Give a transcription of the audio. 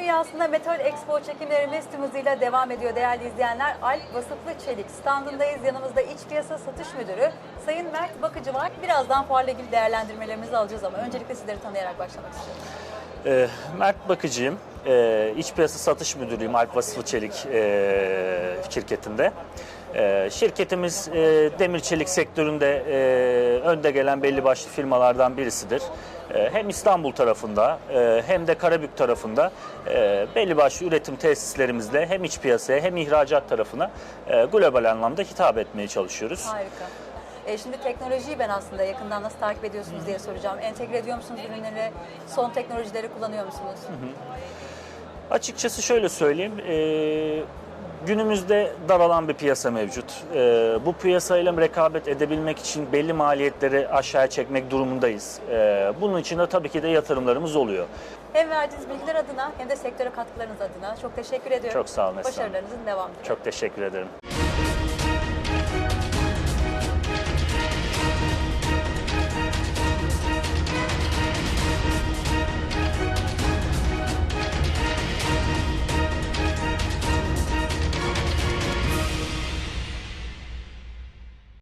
dünyasında Metal Expo çekimlerimiz tüm hızıyla devam ediyor değerli izleyenler. Alp Vasıflı Çelik standındayız. Yanımızda iç piyasa satış müdürü Sayın Mert Bakıcı var. Birazdan fuarla ilgili değerlendirmelerimizi alacağız ama öncelikle sizleri tanıyarak başlamak istiyorum. Ee, Mert Bakıcıyım. Ee, İç piyasa satış müdürüyüm Alp Vasıflı Çelik e, şirketinde. Ee, şirketimiz e, demir çelik sektöründe e, önde gelen belli başlı firmalardan birisidir. E, hem İstanbul tarafında e, hem de Karabük tarafında e, belli başlı üretim tesislerimizle hem iç piyasaya hem ihracat tarafına e, global anlamda hitap etmeye çalışıyoruz. Harika. E, şimdi teknolojiyi ben aslında yakından nasıl takip ediyorsunuz diye soracağım. Entegre ediyor musunuz ürünleri? Son teknolojileri kullanıyor musunuz? Açıkçası şöyle söyleyeyim. e, günümüzde daralan bir piyasa mevcut. E, bu piyasayla rekabet edebilmek için belli maliyetleri aşağıya çekmek durumundayız. E, bunun için de tabii ki de yatırımlarımız oluyor. Hem verdiğiniz bilgiler adına hem de sektöre katkılarınız adına çok teşekkür ediyorum. Çok sağ olun. Başarılarınızın devamı. Çok teşekkür ederim.